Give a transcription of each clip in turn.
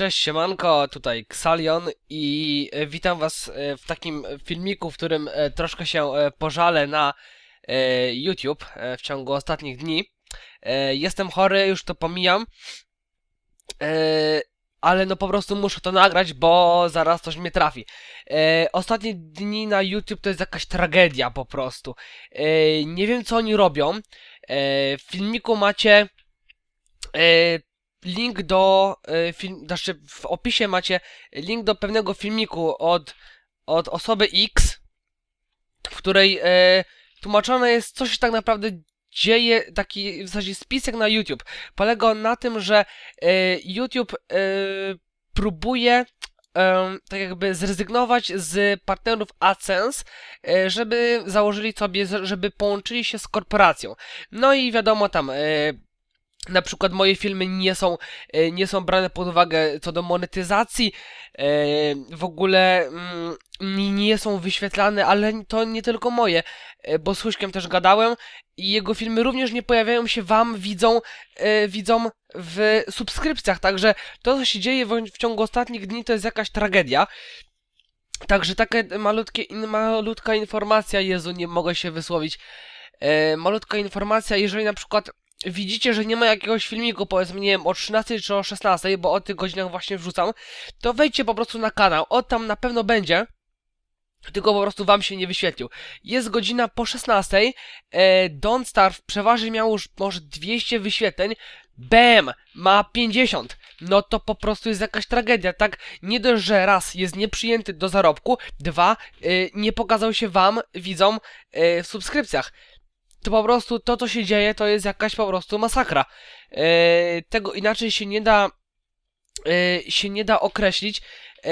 Cześć, siemanko, tutaj Xalion i e, witam was e, w takim filmiku, w którym e, troszkę się pożalę na YouTube w ciągu ostatnich dni. Jestem chory, już to pomijam, ale no po prostu muszę to nagrać, bo zaraz coś mnie trafi. Ostatnie dni na YouTube to jest jakaś tragedia po prostu. Nie wiem co oni robią. W filmiku macie link do e, film, znaczy w opisie macie link do pewnego filmiku od, od osoby X, w której e, tłumaczone jest, co się tak naprawdę dzieje, taki w zasadzie spisek na YouTube. Polega on na tym, że e, YouTube próbuje tak jakby zrezygnować z partnerów AdSense, żeby założyli sobie, żeby połączyli się z korporacją. No i wiadomo tam, na przykład moje filmy nie są, e, nie są brane pod uwagę co do monetyzacji, e, w ogóle mm, nie- są wyświetlane, ale to nie tylko moje, e, bo z Huśkiem też gadałem i jego filmy również nie pojawiają się wam, widzą, widzą w subskrypcjach, także to co się dzieje w, ciągu ostatnich dni to jest jakaś tragedia. Także taka malutkie, malutka informacja, Jezu, nie mogę się wysłowić. E, malutka informacja, jeżeli na przykład widzicie, że nie ma jakiegoś filmiku, powiedzmy, nie wiem, o 13 czy o 16, bo o tych godzinach właśnie wrzucam, to wejdźcie po prostu na kanał. O tam na pewno będzie. Tylko po prostu wam się nie wyświetlił. Jest godzina po 16. E, Don't Starve przeważnie miał już może 200 wyświetleń. Bam! Ma 50. No to po prostu jest jakaś tragedia, tak? Nie dość, że raz jest nieprzyjęty do zarobku, dwa, y, nie pokazał się wam, widzom, y, w subskrypcjach to po prostu to, co się dzieje, to jest jakaś po prostu masakra. E, tego inaczej się nie da, e, się nie da określić. E,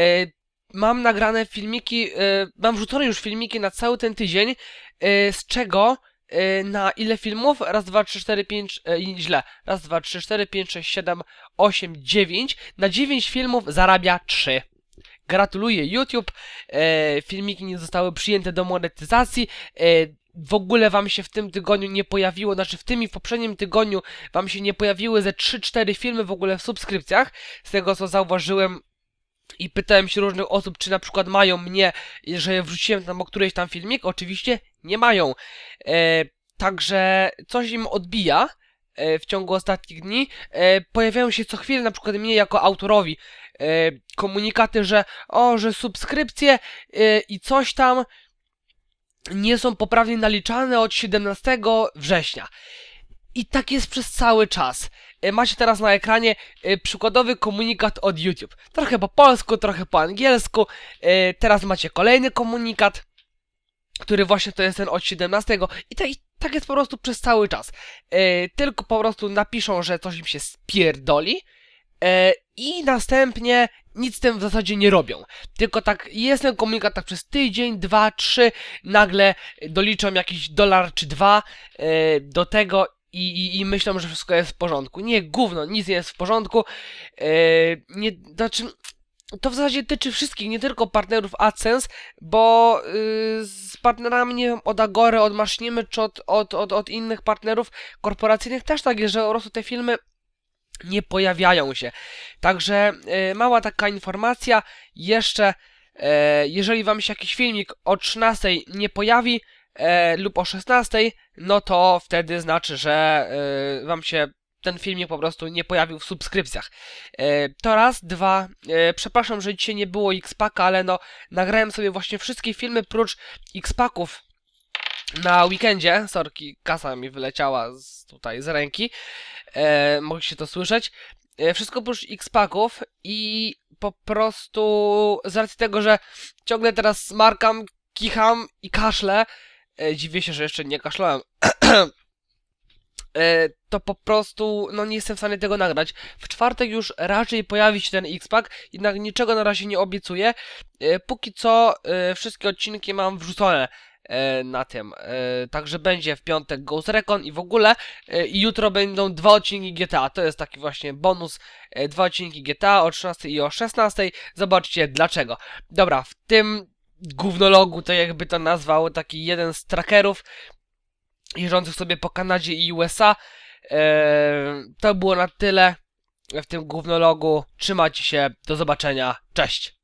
mam nagrane filmiki, mam wrzucone już filmiki na cały ten tydzień, z czego na ile filmów? Raz, dwa, trzy, cztery, pięć, źle. Raz, dwa, trzy, cztery, pięć, sześć, siedem, osiem, dziewięć. Na dziewięć filmów zarabia trzy. Gratuluję YouTube. E, filmiki nie zostały przyjęte do monetyzacji. E, w ogóle wam się w tym tygodniu nie pojawiło, znaczy w tym i w poprzednim tygodniu wam się nie pojawiły ze 3-4 filmy w ogóle w subskrypcjach. Z tego co zauważyłem i pytałem się różnych osób, czy na przykład mają mnie, że wrzuciłem tam o któryś tam filmik. Oczywiście nie mają. E, także coś im odbija e, w ciągu ostatnich dni. E, pojawiają się co chwilę, na przykład mnie jako autorowi, e, komunikaty, że o, że subskrypcje e, i coś tam nie są poprawnie naliczane od 17 września. I tak jest przez cały czas. E, Macie teraz na ekranie e, przykładowy komunikat od YouTube. Trochę po polsku, trochę po angielsku. E, Teraz macie kolejny komunikat, który właśnie to jest ten od 17. I tak, i tak jest po prostu przez cały czas. Tylko po prostu napiszą, że coś im się spierdoli. I następnie nic z tym w zasadzie nie robią. Tylko tak jest ten komunikat tak przez tydzień, dwa, trzy, nagle doliczą jakiś dolar czy dwa e, do tego i, i, i myślą, że wszystko jest w porządku. Nie, gówno, nic nie jest w porządku. E, nie, znaczy, to w zasadzie tyczy wszystkich, nie tylko partnerów AdSense, bo y, z partnerami, nie wiem, od Agory, od Masznimy, czy od, od, od, od innych partnerów korporacyjnych też tak jest, że po prostu te filmy nie pojawiają się. Także e, mała taka informacja, jeszcze e, jeżeli wam się jakiś filmik o 13 nie pojawi e, lub o 16, no to wtedy znaczy, że e, wam się ten filmik po prostu nie pojawił w subskrypcjach. E, to raz, dwa, e, przepraszam, że dzisiaj nie było X-Packa, ale no nagrałem sobie właśnie wszystkie filmy prócz X-Packów na weekendzie. Sorki, kasa mi wyleciała z, tutaj z ręki. E, mogliście to słyszeć. E, wszystko oprócz X-Packów i po prostu z racji tego, że ciągle teraz smarkam, kicham i kaszlę, e, dziwię się, że jeszcze nie kaszlałem, e, to po prostu no nie jestem w stanie tego nagrać. W czwartek już raczej pojawi się ten X-Pack, jednak niczego na razie nie obiecuję. E, póki co e, wszystkie odcinki mam wrzucone na tym. E, także będzie w piątek Ghost Recon i w ogóle. E, I jutro będą dwa odcinki GTA. To jest taki właśnie bonus. E, dwa odcinki GTA o 13 i o 16. Zobaczcie dlaczego. Dobra, w tym gównologu, to jakby to nazwał, taki jeden z trackerów jeżdżących sobie po Kanadzie i USA. E, to było na tyle. w tym głównologu. Trzymajcie się, do zobaczenia, cześć!